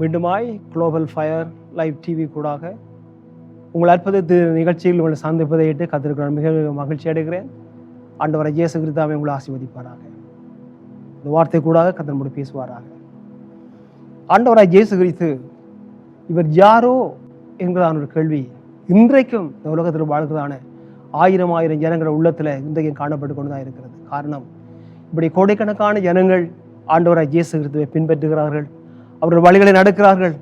மீண்டுமாய் global fire live TV கூடாக உங்கள் அற்புத நிகழ்ச்சியில் உங்களை சந்திப்பதை இட்டு கத்திருக்க நான் மிக மகிழ்ச்சி அடைகிறேன். ஆண்டவரை இயேசு கிறிஸ்தாவை உங்களை ஆசிர்வதிப்பாராக. இந்த வார்த்தை கூடாக கத்தர் நம்மோடு பேசுவாராக. ஆண்டவராய் இயேசு கிறித்து இவர் யாரோ என்கிறதான ஒரு கேள்வி இன்றைக்கும் இந்த உலகத்தில் வாழ்கிறதான ஆயிரம் ஆயிரம் ஜனங்கள் உள்ளத்தில் இன்றைக்கும் காணப்பட்டு கொண்டு தான் இருக்கிறது. காரணம் இப்படி கோடைக்கணக்கான ஜனங்கள் ஆண்டவராய் இயேசு கிறிஸ்துவை பின்பற்றுகிறார்கள். அவர்கள் வழிகளை நடக்கிறார்கள்.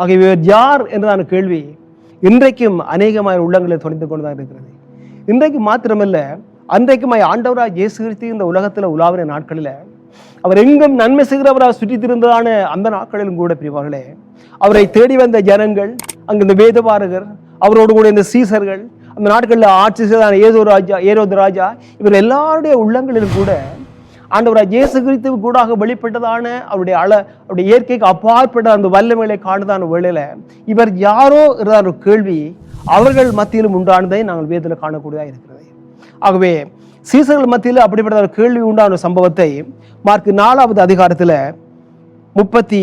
ஆக இவர் யார் என்றதான கேள்வி இன்றைக்கும் அநேகமாய் உள்ளங்களில் தொடர்ந்து கொண்டு தான் இருக்கிறது. இன்றைக்கு மாத்திரமல்ல அன்றைக்குமாய் ஆண்டவராக இயேசு கிறிஸ்து இந்த உலகத்தில் உலாவின நாட்களில் அவர் எங்கும் நன்மை செய்கிறவராக சுற்றி திருந்ததான அந்த நாட்களிலும் கூட பிரிவார்களே அவரை தேடி வந்த ஜனங்கள் அங்கு இந்த வேதபாரகர் அவரோடு கூட இந்த சீசர்கள் அந்த நாட்களில் ஆட்சி செய்தான ஏதோ ராஜா ஏரோது ராஜா இவர் எல்லாருடைய உள்ளங்களிலும் கூட ஆண்டவராக இயேசு கிறிஸ்து கூடாக வெளிப்பட்டதான அவருடைய அழ அவருடைய இயற்கைக்கு அப்பாற்பட்ட அந்த வல்லமைகளை காணுதான வேலையில் இவர் யாரோ இருந்தார் ஒரு கேள்வி அவர்கள் மத்தியிலும் உண்டானதை நாங்கள் வேதத்தில் காணக்கூடியதாக இருக்கிறது. ஆகவே சீசர்கள் மத்தியில் அப்படிப்பட்ட ஒரு கேள்வி உண்டான சம்பவத்தை மார்க் நாலாவது அதிகாரத்தில் முப்பத்தி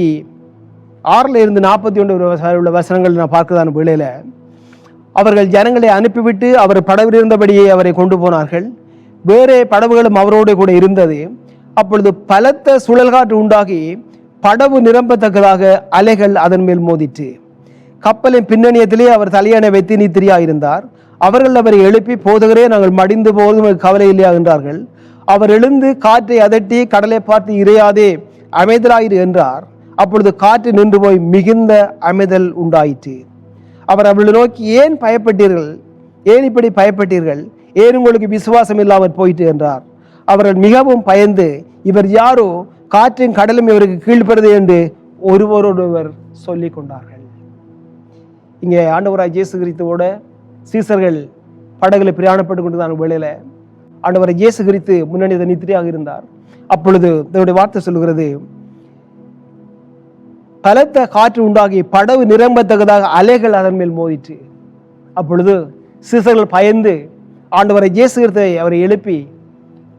ஆறில் இருந்து நாற்பத்தி ஒன்று உள்ள வசனங்கள் நான் பார்க்கதான வேலையில் அவர்கள் ஜனங்களை அனுப்பிவிட்டு அவர் படவில் இருந்தபடியே அவரை கொண்டு போனார்கள். வேறே படவுகளும் அவரோடு கூட இருந்தது. அப்பொழுது பலத்த சுழல்காற்று உண்டாகி படவு நிரம்பத்தக்கதாக அலைகள் அதன் மேல் மோதிற்று. கப்பலின் பின்னணியத்திலே அவர் தலையான வைத்து நீத்திரியா இருந்தார் அவர்கள் அவரை எழுப்பி போதுகிறே நாங்கள் மடிந்து போதும் கவலை இல்லையா? என்றார்கள். அவர் எழுந்து காற்றை அதட்டி கடலை பார்த்து இறையாதே அமைதலாயிரு என்றார். அப்பொழுது காற்று நின்று போய் மிகுந்த அமைதல் உண்டாயிற்று. அவர் அவளை நோக்கி ஏன் பயப்பட்டீர்கள்? ஏன் இப்படி பயப்பட்டீர்கள்? ஏன் உங்களுக்கு விசுவாசம் இல்லாமல் போயிட்டு என்றார். அவர்கள் மிகவும் பயந்து இவர் யாரோ? காற்றின் கடலும் இவருக்கு கீழ்ப்படுது என்று ஒருவரோடொருவர் சொல்லி கொண்டார்கள். இங்கே ஆண்டவராய் இயேசு கிறிஸ்துவோட சீசர்கள் படகுல பிரயாணப்பட்டு கொண்டுதான் வேளையில. ஆண்டவரை இயேசு கிறித்து முன்னணி நித்திரியாக இருந்தார். அப்பொழுது இதனுடைய வார்த்தை சொல்லுகிறது பலத்த காற்று உண்டாகி படகு நிரம்பத்தக்கதாக அலைகள் அதன் மேல் மோதிற்று. அப்பொழுது சீசர்கள் பயந்து ஆண்டவரை இயேசு அவரை எழுப்பி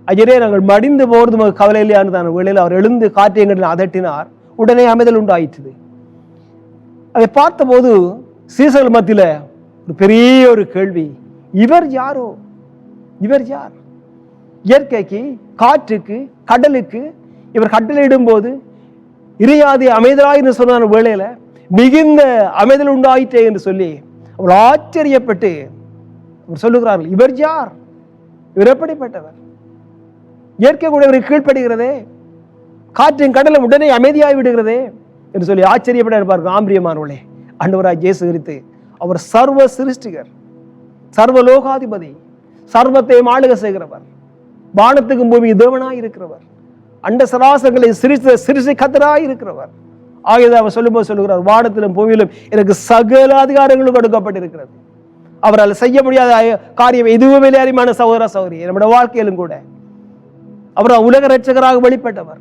ஐயரே நாங்கள் மடிந்து போகிறது உமக்கு கவலை இல்லையான்னு தான் வேளையில் அவர் எழுந்து காற்று எங்களில் அதட்டினார். உடனே அமைதல் உண்டாயிற்று. அதை பார்த்தபோது சீசர்கள் மத்தியில் ஒரு பெரிய ஒரு கேள்வி. இவர் யாரோ? இவர் யார்? இயற்கைக்கு காற்றுக்கு கடலுக்கு இவர் கட்டளையிடும் போது இறையாதி அமைதலாயின்னு சொன்ன வேளையில் மிகுந்த அமைதல் உண்டாயிற்றே என்று சொல்லி அவர் ஆச்சரியப்பட்டு அவர் சொல்லுகிறார்கள் இவர் யார்? இவர் எப்படிப்பட்டவர்? இயற்கை கூட இவருக்கு கீழ்ப்படுகிறதே? காற்றின் கடலும் உடனே அமைதியாகி விடுகிறதே? என்று சொல்லி ஆச்சரியப்பட இருப்பார்கள் ஆம்பிரியமானவர்களே ஆண்டவராய் இயேசு குறித்து அவர் சர்வ சிருஷ்டிகர் சர்வ லோகாதிபதி சர்வத்தை ஆளுக செய்கிறவர் வானத்துக்கும் பூமி தேவனாய் இருக்கிறவர் அண்ட சராசங்களை சிரித்த சிரிசை கத்தராய் இருக்கிறவர். ஆகியதை அவர் சொல்லும்போது சொல்லுகிறார் வானத்திலும் பூமியிலும் எனக்கு சகல அதிகாரங்களும் கொடுக்கப்பட்டிருக்கிறது. அவரால் செய்ய முடியாத காரியம் எதுவுமே அறிமான சகோதர சௌகரி நம்முடைய வாழ்க்கையிலும் கூட. அவர் உலக ரட்சகராக வெளிப்பட்டவர்.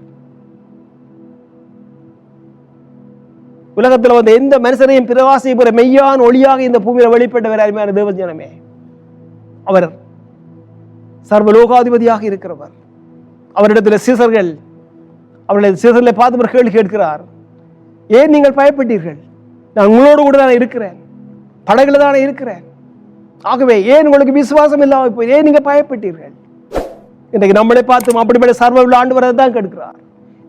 உலகத்தில் வந்த எந்த மனுஷனையும் பிரவாசியை பெற மெய்யான ஒளியாக இந்த பூமியில் வெளிப்பட்டவர் அருமையான தேவஜனமே. அவர் சர்வலோகாதிபதியாக இருக்கிறவர். அவரிடத்தில் சீசர்கள் அவருடைய சீசர்களை பார்த்து கேள்வி கேட்கிறார். ஏன் நீங்கள் பயப்பட்டீர்கள்? நான் உங்களோடு கூட தான் இருக்கிறேன். படகுல தானே இருக்கிறேன். ஆகவே ஏன் உங்களுக்கு விசுவாசம் இல்லாமல் போய் ஏன் நீங்க பயப்பட்டீர்கள்? இன்றைக்கு நம்மளை பார்த்து அப்படிப்பட்ட சர்வ உள்ள ஆண்டு தான் கெடுக்கிறார்.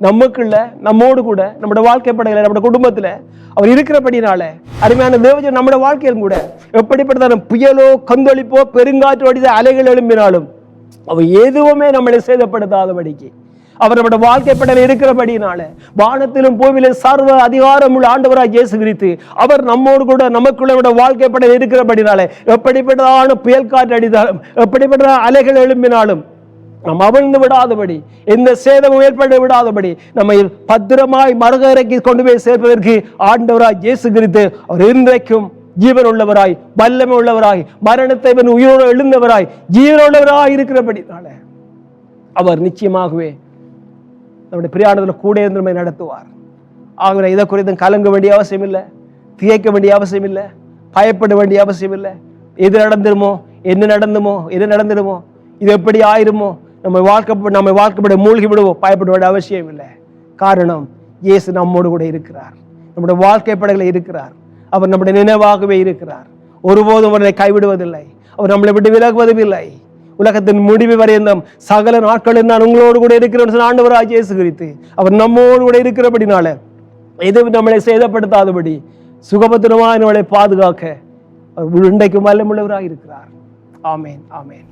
நமக்குள்ள நம்மோடு கூட நம்மளோட வாழ்க்கை படையில நம்முடைய குடும்பத்துல அவர் இருக்கிறபடினால அருமையான தேவஜன் நம்மளோட வாழ்க்கையிலும் கூட எப்படிப்பட்டதான புயலோ கந்தொழிப்போ பெருங்காற்று அடித்த அலைகள் எழும்பினாலும் அவர் எதுவுமே நம்மளை சேதப்படுத்தாதபடிக்கு அவர் நம்முடைய வாழ்க்கை படையில இருக்கிறபடினால வானத்திலும் பூமியிலும் சர்வ அதிகாரம் உள்ள ஆண்டவராக இயேசு கிறித்து அவர் நம்மோடு கூட நமக்குள்ள நம்முடைய வாழ்க்கை படையில இருக்கிறபடினால எப்படிப்பட்டதான புயல் காற்று அடித்தாலும் எப்படிப்பட்ட அலைகள் எழும்பினாலும் நம் அவிழ்ந்து விடாதபடி எந்த சேதமும் ஏற்பட விடாதபடி நம்மை பத்திரமாய் மறுகரைக்கு கொண்டு போய் சேர்ப்பதற்கு ஆண்டவராய் இயேசு கிறித்து அவர் இன்றைக்கும் ஜீவன் உள்ளவராய் வல்லமை உள்ளவராய் மரணத்தை இவன் உயிரோடு எழுந்தவராய் ஜீவனுள்ளவராய் இருக்கிறபடினால அவர் நிச்சயமாகவே நம்முடைய பிரியாணத்தில் கூட இருந்து நம்மை நடத்துவார். ஆகவே இதை குறித்து கலங்க வேண்டிய அவசியம் இல்லை. திகைக்க வேண்டிய அவசியம் இல்லை. பயப்பட வேண்டிய அவசியம் இல்லை. எது நடந்துருமோ என்ன நடந்துமோ எது நடந்துடுமோ இது எப்படி ஆயிருமோ நம்ம வாழ்க்கை நம்ம வாழ்க்கைப்பட மூழ்கி விடுவோம் பயப்பட வேண்டிய அவசியம் இல்லை. காரணம் இயேசு நம்மோடு கூட இருக்கிறார். நம்முடைய வாழ்க்கை இருக்கிறார். அவர் நம்முடைய நினைவாகவே இருக்கிறார். ஒருபோதும் அவரை கைவிடுவதில்லை. அவர் நம்மளை விட்டு விலகுவதும் இல்லை. உலகத்தின் முடிவு வரையந்தம் சகல நாட்களில் நான் உங்களோடு கூட இருக்கிறேன் சொன்ன ஆண்டவராக இயேசு அவர் நம்மோடு கூட இருக்கிறபடினால எதுவும் நம்மளை சேதப்படுத்தாதபடி சுகபத்திரமாக நம்மளை பாதுகாக்க அவர் இன்றைக்கு வல்லமுள்ளவராக இருக்கிறார் ஆமேன் ஆமேன்.